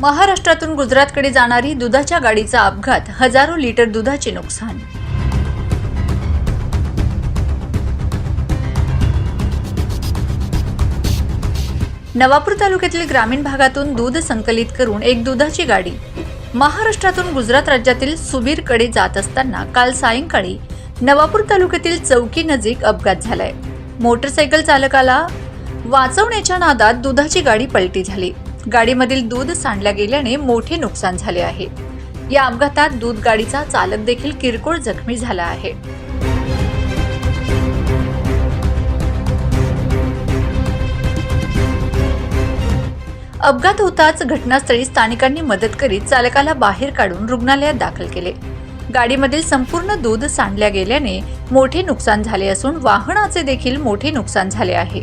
महाराष्ट्रातून गुजरातकडे जाणारी दुधाच्या गाडीचा अपघात हजारो लिटर दुधाचे नुकसान. नवापूर तालुक्यातील ग्रामीण भागातून दूध संकलित करून एक दुधाची गाडी. महाराष्ट्रातून गुजरात राज्यातील सुबीरकडे जात असताना काल सायंकाळी नवापूर तालुक्यातील चौकी नजीक अपघात झालाय. मोटरसायकल चालकाला वाचवण्याच्या नादात दुधाची गाडी पलटी झाली. गाडीमधील दूध सांडल्या गेल्याने मोठे नुकसान झाले आहे. या अपघातात दूध गाडीचा चालक देखील किरकोळ जखमी झाला आहे. अपघात होताच घटनास्थळी स्थानिकांनी मदत करीत चालकाला बाहेर काढून रुग्णालयात दाखल केले. गाडीमधील संपूर्ण दूध सांडल्या गेल्याने मोठे नुकसान झाले असून वाहनाचे देखील मोठे नुकसान झाले आहे.